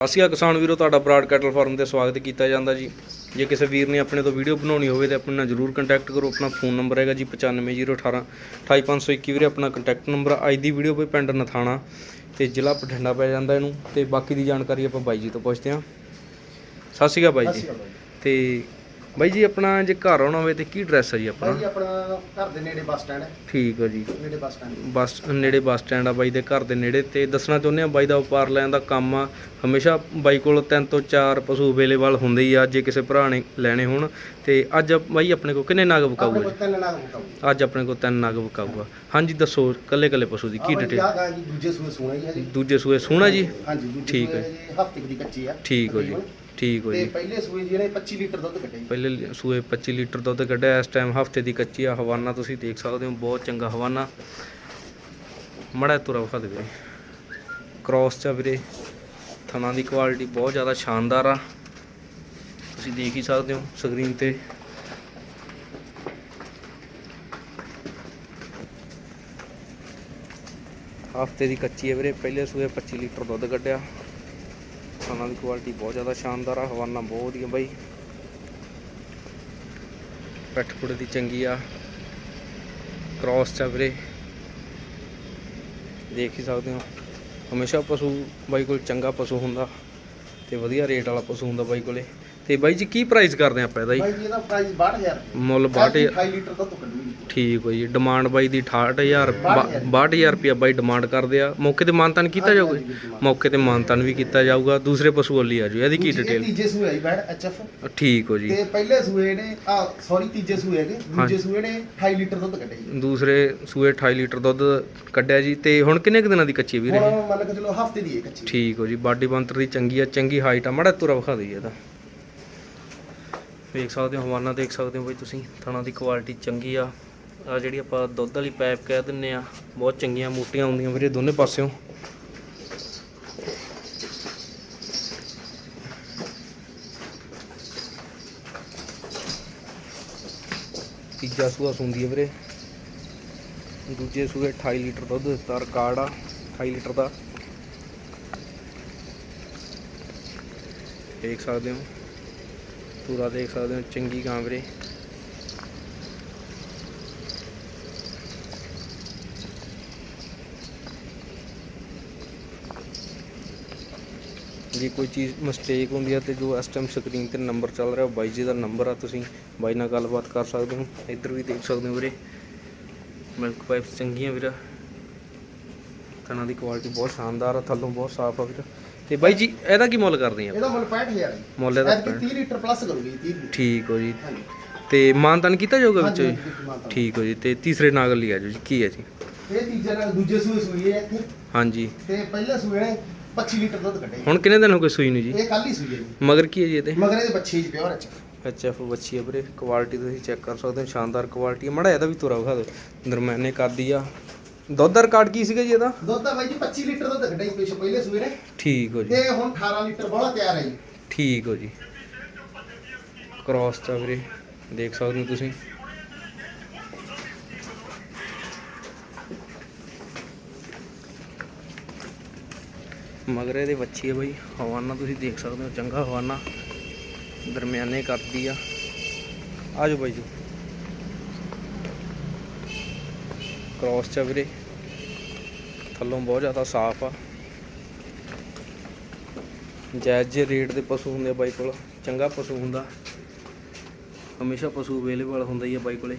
ਅਸੀਂ ਕਿਸਾਨ ਵੀਰੋ ਤੁਹਾਡਾ ਬਰਾਡ ਕੈਟਲ ਫਾਰਮ ਤੇ ਸਵਾਗਤ ਕੀਤਾ ਜਾਂਦਾ ਜੀ। ਜੇ ਕਿਸੇ ਵੀਰ ਨੇ ਆਪਣੇ ਤੋਂ ਵੀਡੀਓ ਬਣਾਉਣੀ ਹੋਵੇ ਤਾਂ ਆਪਣੇ ਨਾਲ ਜਰੂਰ ਕੰਟੈਕਟ ਕਰੋ ਆਪਣਾ ਫੋਨ ਨੰਬਰ ਹੈਗਾ ਜੀ 9501 28521 ਵੀਰੇ ਆਪਣਾ ਕੰਟੈਕਟ ਨੰਬਰ ਅੱਜ ਦੀ ਵੀਡੀਓ ਪੇ ਪਿੰਡ ਨਥਾਣਾ ਤੇ ਜ਼ਿਲ੍ਹਾ ਬਠਿੰਡਾ ਪੈ ਜਾਂਦਾ ਇਹਨੂੰ। ਤੇ ਬਾਕੀ ਦੀ ਜਾਣਕਾਰੀ ਆਪਾਂ ਬਾਈ ਜੀ ਤੋਂ ਪੁੱਛਦੇ ਹਾਂ। ਸਤਿ ਸ਼੍ਰੀ ਅਕਾਲ ਬਾਈ ਜੀ। ਤੇ ਬਾਈ ਜੀ ਆਪਣਾ ਜੇ ਘਰ ਆਉਣਾ ਹੋਵੇ ਤੇ ਕੀ ਐਡਰੈਸ ਹੈ ਜੀ ਭਾਈ ਆਪਣਾ ਜੀ ਆਪਣਾ ਘਰ ਦੇ ਨੇੜੇ ਬੱਸ ਸਟੈਂਡ ਹੈ। ਠੀਕ ਹੈ ਜੀ। ਨੇੜੇ ਬੱਸ ਸਟੈਂਡ ਬੱਸ ਨੇੜੇ ਬੱਸ ਸਟੈਂਡ ਆ ਬਾਈ ਦੇ ਘਰ ਦੇ ਨੇੜੇ ਤੇ ਦੱਸਣਾ ਚਾਹੁੰਦੇ ਆ ਬਾਈ ਦਾ ਵਪਾਰ ਲੈਣ ਦਾ ਕੰਮ ਆ। ਹਮੇਸ਼ਾ ਬਾਈ ਕੋਲ ਤਿੰਨ ਤੋਂ ਚਾਰ ਪਸ਼ੂ ਅਵੇਲੇਬਲ ਹੁੰਦੇ ਹੀ ਆ ਜੇ ਕਿਸੇ ਭਰਾ ਨੇ ਲੈਣੇ ਹੋਣ। ਤੇ ਅੱਜ ਬਾਈ ਆਪਣੇ ਕੋਲ ਕਿੰਨੇ ਨਗ ਆਪਣੇ ਵਿਕਾਊਗਾ ਕੋਲ ਜੀ? ਤਿੰਨ ਨਾਗ ਬੁਕਾਉ ਅੱਜ ਆਪਣੇ ਕੋਲ ਤਿੰਨ ਨਗ ਵਿਕਾਊਗਾ। ਹਾਂਜੀ ਦੱਸੋ ਕੱਲੇ ਕੱਲੇ ਪਸ਼ੂ ਦੀ ਕੀ ਡਿਟੇਲ ਆ ਜੀ ਦੂਜੇ ਸੂਏ ਸੋਣਾ ਜੀ ਹਜੇ। ਦੂਜੇ ਸੂਏ ਸੋਹਣਾ ਜੀ? ਹਾਂਜੀ ਦੂਜੇ ਠੀਕ ਹੈ। ਹਫ਼ਤੇ ਦੀ ਕੱਚੀ ਆ। ਠੀਕ ਹੋ ਜੀ। ਤਕਰੀਬਨ। ਠੀਕ ਹੋ ਤੇ ਜੀ। ਪਹਿਲੇ ਸੂਏ ਜੀ ਇਹਨੇ 25 ਲੀਟਰ ਦੁੱਧ ਕੱਢਿਆ ਜੀ। ਪਹਿਲੇ ਸੂਏ 25 ਲੀਟਰ ਦੁੱਧ ਕੱਢਿਆ ਇਸ ਟਾਈਮ ਹਫ਼ਤੇ ਦੀ ਕੱਚੀ ਆ ਹਵਾਨਾ ਤੁਸੀਂ ਦੇਖ ਸਕਦੇ ਹੋ ਬਹੁਤ ਚੰਗਾ ਹਵਾਨਾ। ਮੜਾ ਤੁਰਾ ਵਿਖਾ ਦੇ ਵੀਰੇ। ਕ੍ਰਾਸ ਚ ਆ ਵੀਰੇ ਥਣਾ ਦੀ ਕੁਆਲਿਟੀ ਬਹੁਤ ਜ਼ਿਆਦਾ ਸ਼ਾਨਦਾਰ ਆ। ਤੁਸੀਂ ਦੇਖ ਹੀ ਸਕਦੇ ਹੋ ਸਕਰੀਨ ਤੇ। ਹਫ਼ਤੇ ਦੀ ਕੱਚੀ ਹੈ ਵੀਰੇ ਪਹਿਲੇ ਸੂਏ 25 ਲੀਟਰ ਦੁੱਧ ਕੱਢਿਆ। ਥਣਾ ਦੀ ਕੁਆਲਿਟੀ ਬਹੁਤ ਜ਼ਿਆਦਾ ਸ਼ਾਨਦਾਰ ਆ, ਹਵਾਨਾ ਬਹੁਤ ਵਧੀਆ ਬਾਈ। ਪੈਠ ਪੁੜੇ ਦੀ ਚੰਗੀ ਆ। ਕ੍ਰਾਸ ਚ ਵੀਰੇ। ਦੇਖ ਹੀ ਸਕਦੇ ਹੋ। ਹਮੇਸ਼ਾ ਪਸ਼ੂ ਬਾਈ ਕੋਲ ਚੰਗਾ ਪਸ਼ੂ ਹੁੰਦਾ ਤੇ ਵਧੀਆ ਰੇਟ ਵਾਲਾ ਪਸ਼ੂ ਹੁੰਦਾ ਬਾਈ ਕੋਲੇ। ਤੇ ਬਾਈ ਜੀ ਕੀ ਪ੍ਰਾਈਸ ਕਰਦੇ ਆਪਾਂ ਇਹਦਾ ਜੀ? ਭਾਈ ਜੀ ਇਹਦਾ ਪ੍ਰਾਈਸ 62000 ਰੁਪਏ। ਮੁੱਲ 62 28 ਲੀਟਰ ਦੁੱਧ ਕੱਢੂਗੀ ਠੀਕ ਹੋ ਜੀ ਡਿਮਾਂਡ ਬਾਈ ਦੀ 68000 62000 ਰੁਪਿਆ ਬਾਈ ਡਿਮਾਂਡ ਕਰਦੇ ਆ। ਮੌਕੇ ਤੇ ਮਾਨਤਾਨ ਕੀਤਾ ਜਾਊਗਾ ਜੀ? ਮੌਕੇ ਤੇ ਮਾਨਤਾਨ ਵੀ ਕੀਤਾ ਜਾਊਗਾ। ਦੂਸਰੇ ਪਸ਼ੂ ਵੱਲੀ ਆ ਜਾਊ ਇਹਦੀ ਕੀ ਡਿਟੇਲ ਤੀਜੇ ਸੂਏ ਆਈ ਬੈਡ ਐਚਐਫ ਠੀਕ ਹੋ ਜੀ। ਤੇ ਪਹਿਲੇ ਸੂਏ ਨੇ ਆ ਸੌਰੀ ਤੀਜੇ ਸੂਏ ਹੈਗੇ। ਦੂਜੇ ਸੂਏ ਨੇ 28 ਲੀਟਰ ਦੁੱਧ ਕੱਢਿਆ ਜੀ। ਦੂਸਰੇ ਸੂਏ 28 ਲੀਟਰ ਦੁੱਧ ਕੱਢਿਆ ਜੀ। ਤੇ ਹੁਣ ਕਿੰਨੇ ਕੁ ਦਿਨਾਂ ਦੀ ਕੱਚੀ ਹੈ ਵੀਰੇ? ਹੁਣ ਮੰਨ ਕੇ ਚਲੋ ਹਫ਼ਤੇ ਦੀ ਹੈ ਕੱਚੀ ਠੀਕ ਹੋ ਜੀ ਬਾਡੀ ਬੰਤਰ ਦੀ ਚੰਗੀ ਆ ਚੰਗੀ ਹਾਈਟ ਆ। ਮੜਾ ਤੁਰਾ ਵਿਖਾ ਦਈਏ ਇਹਦਾ। ਵੇਖ ਸਕਦੇ ਹੋ, ਹਵਾਨਾ ਦੇਖ ਸਕਦੇ ਹੋ ਬਈ ਤੁਸੀਂ, ਥਣਾ ਦੀ ਕੁਆਲਿਟੀ ਚੰਗੀ ਆ। ਆ ਜਿਹੜੀ ਆਪਾਂ ਦੁੱਧ ਵਾਲੀ ਪਾਈਪ ਕਹਿ ਦਿੰਨੇ ਆ, ਬਹੁਤ ਚੰਗੀਆਂ ਮੋਟੀਆਂ ਹੁੰਦੀਆਂ ਵੀਰੇ ਦੋਨੇ ਪਾਸਿਓਂ। ਤੀਜਾ ਸੂਆ ਸੁੰਦੀ ਹੈ ਵੀਰੇ। ਦੂਜੇ ਸੂਏ 28 ਲੀਟਰ ਦੁੱਧ ਦਿੱਤਾ ਰਿਕਾਰਡ ਆ 28 ਲੀਟਰ ਦਾ। ਦੇਖ ਸਕਦੇ ਹੋ। ਪੂਰਾ ਦੇਖ ਸਕਦੇ ਹੋ, ਚੰਗੀ ਗਾਂ ਵੀਰੇ। ਜੇ ਕੋਈ ਚੀਜ਼ ਮਿਸਟੇਕ ਹੁੰਦੀ ਹੈ ਤੇ ਜੋ ਇਸ ਟਾਈਮ ਸਕਰੀਨ ਤੇ ਨੰਬਰ ਚੱਲ ਰਿਹਾ, ਬਾਈ ਜੀ ਦਾ ਨੰਬਰ ਆ ਤੁਸੀਂ, ਬਾਈ ਨਾਲ ਗੱਲਬਾਤ ਕਰ ਸਕਦੇ ਹੋ, ਇੱਧਰ ਵੀ ਦੇਖ ਸਕਦੇ ਹੋ ਵੀਰੇ। ਮਿਲਕ ਪਾਈਪਸ ਚੰਗੀਆਂ ਵੀਰੇ। ਥਣਾ ਦੀ ਕੁਆਲਿਟੀ ਬਹੁਤ ਸ਼ਾਨਦਾਰ ਆ, ਥੱਲੋਂ ਬਹੁਤ ਸਾਫ਼ ਆ ਵੀਰੇ। ਤੇ ਬਾਈ ਜੀ ਇਹਦਾ ਕੀ ਮੁੱਲ ਕਰਦੇ ਆ? ਇਹਦਾ ਮੁੱਲ 65000 ਹੈ ਮੁੱਲ ਇਹਦਾ ਐਤਕੀ 30 ਲੀਟਰ ਪਲੱਸ ਕਰੂਗੀ 30 ਲੀਟਰ। ਠੀਕ ਹੋ ਜੀ। ਹਾਂਜੀ। ਤੇ ਮਾਨਤਾਨ ਕੀਤਾ ਜਾਊਗਾ ਵਿੱਚੋਂ? ਜੀ ਹਾਂਜੀ, ਮਾਨਤਾਨ। ਠੀਕ ਹੋ ਜੀ ਤੇ ਤੀਸਰੇ ਨਾਗਲ ਲਈ ਆ ਜਾਓ ਜੀ ਕੀ ਹੈ ਜੀ? ਇਹ ਤੀਜੇ ਨਾਲ ਦੂਜੇ ਸੂਏ ਸੂਈ ਹੈ ਇੱਥੇ। ਹਾਂਜੀ। ਤੇ ਪਹਿਲੇ ਸੂਏ ਨੇ 25 ਲੀਟਰ ਦੁੱਧ ਕੱਢਿਆ ਹੁਣ ਕਿੰਨੇ ਦਿਨ ਹੋ ਗਏ ਸੂਈ ਨੂੰ ਜੀ? ਇਹ ਕੱਲ ਹੀ ਸੂਈ ਹੈ ਜੀ। ਮਗਰ ਕੀ ਹੈ ਜੀ ਇਹਦੇ? ਮਗਰ ਇਹਦੇ ਬੱਚੇ ਜੀ ਪਿਓਰ ਅੱਛਾ। ਐਚ ਐਫ ਬੱਚੀ ਹੈ ਵੀਰੇ ਕੁਆਲਿਟੀ ਤੁਸੀਂ ਚੈੱਕ ਕਰ ਸਕਦੇ ਹੋ ਸ਼ਾਨਦਾਰ ਕੁਆਲਿਟੀ ਹੈ ਮੜਾ ਇਹਦਾ ਵੀ ਤੁਰਾ ਵਿਖਾ ਦਿਓ। ਦਰਮਿਆਨੇ ਕਰਦੀ ਆ। ਦੁੱਧ ਦਾ ਰਿਕਾਰਡ ਕੀ ਸੀਗਾ ਜੀ ਇਹਦਾ? ਦੁੱਧ ਤਾਂ ਬਾਈ ਜੀ 25 ਲੀਟਰ ਦੁੱਧ ਕੱਢਿਆ ਜੀ ਪਿਛੇ ਪਹਿਲੇ ਨੇ ਠੀਕ ਹੋ ਜੀ। ਤੇ ਹੁਣ 18 ਲੀਟਰ ਬੋਲਾ ਤਿਆਰ ਹੈ ਜੀ। ਠੀਕ ਹੋ ਜੀ। ਕ੍ਰਾਸ ਤਾਂ ਵੀਰੇ ਦੇਖ ਸਕਦੇ ਹੋ ਤੁਸੀਂ। ਮਗਰ ਇਹਦੇ ਵੱਛੀ ਹੈ ਬਾਈ ਹਵਾਨਾ ਤੁਸੀਂ ਦੇਖ ਸਕਦੇ ਹੋ ਚੰਗਾ ਹਵਾਨਾ। ਦਰਮਿਆਨੇ ਕਰਦੀ ਆ। ਆ ਜਾਓ ਬਾਈ ਜੀ। ਕ੍ਰਾਸ ਚ ਆ ਵੀਰੇ। ਥੱਲੋਂ ਬਹੁਤ ਜ਼ਿਆਦਾ ਸਾਫ਼ ਆ। ਜਾਇਜ਼ ਜੇ ਰੇਟ ਦੇ ਪਸ਼ੂ ਹੁੰਦੇ ਆ ਬਾਈ ਕੋਲ ਚੰਗਾ ਪਸ਼ੂ ਹੁੰਦਾ। ਹਮੇਸ਼ਾ ਪਸ਼ੂ ਅਵੇਲੇਬਲ ਹੁੰਦਾ ਹੀ ਆ ਬਾਈ ਕੋਲੇ।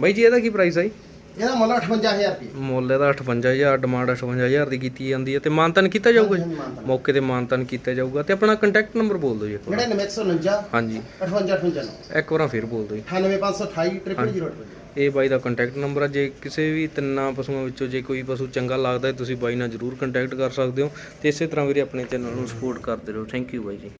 ਬਾਈ ਜੀ ਇਹਦਾ ਕੀ ਪ੍ਰਾਈਸ ਆਈ ਇਹਦਾ ਮੁੱਲ 58000 ਰੁਪਏ। ਮੁੱਲ ਇਹਦਾ 58000 ਡਿਮਾਂਡ 58000 ਦੀ ਕੀਤੀ ਜਾਂਦੀ ਹੈ ਤੇ ਮਾਨਤਨ ਕੀਤਾ ਜਾਊਗਾ ਜੀ। ਮੌਕੇ ਤੇ ਮਾਨਤਨ ਕੀਤਾ ਜਾਊਗਾ ਤੇ ਆਪਣਾ ਕੰਟੈਕਟ ਨੰਬਰ ਬੋਲ ਦਿਓ ਜੀ ਇੱਕ ਵਾਰ। 9949 ਹਾਂਜੀ। 5858 ਇੱਕ ਵਾਰ ਫਿਰ ਬੋਲ ਦਿਓ ਜੀ। 98528 0008 ਇਹ ਬਾਈ ਦਾ ਕੰਟੈਕਟ ਨੰਬਰ ਆ। ਜੇ ਕਿਸੇ ਵੀ ਤਿੰਨਾਂ ਪਸ਼ੂਆਂ ਵਿੱਚੋਂ ਜੇ ਕੋਈ ਪਸ਼ੂ ਚੰਗਾ ਲੱਗਦਾ ਹੈ, ਤੁਸੀਂ ਬਾਈ ਨਾਲ ਜਰੂਰ ਕੰਟੈਕਟ ਕਰ ਸਕਦੇ ਹੋ। ਤੇ ਇਸੇ ਤਰ੍ਹਾਂ ਵੀਰੇ ਆਪਣੇ ਚੈਨਲ ਨੂੰ ਸਪੋਰਟ ਕਰਦੇ ਰਹੋ। ਥੈਂਕ ਯੂ ਬਾਈ ਜੀ।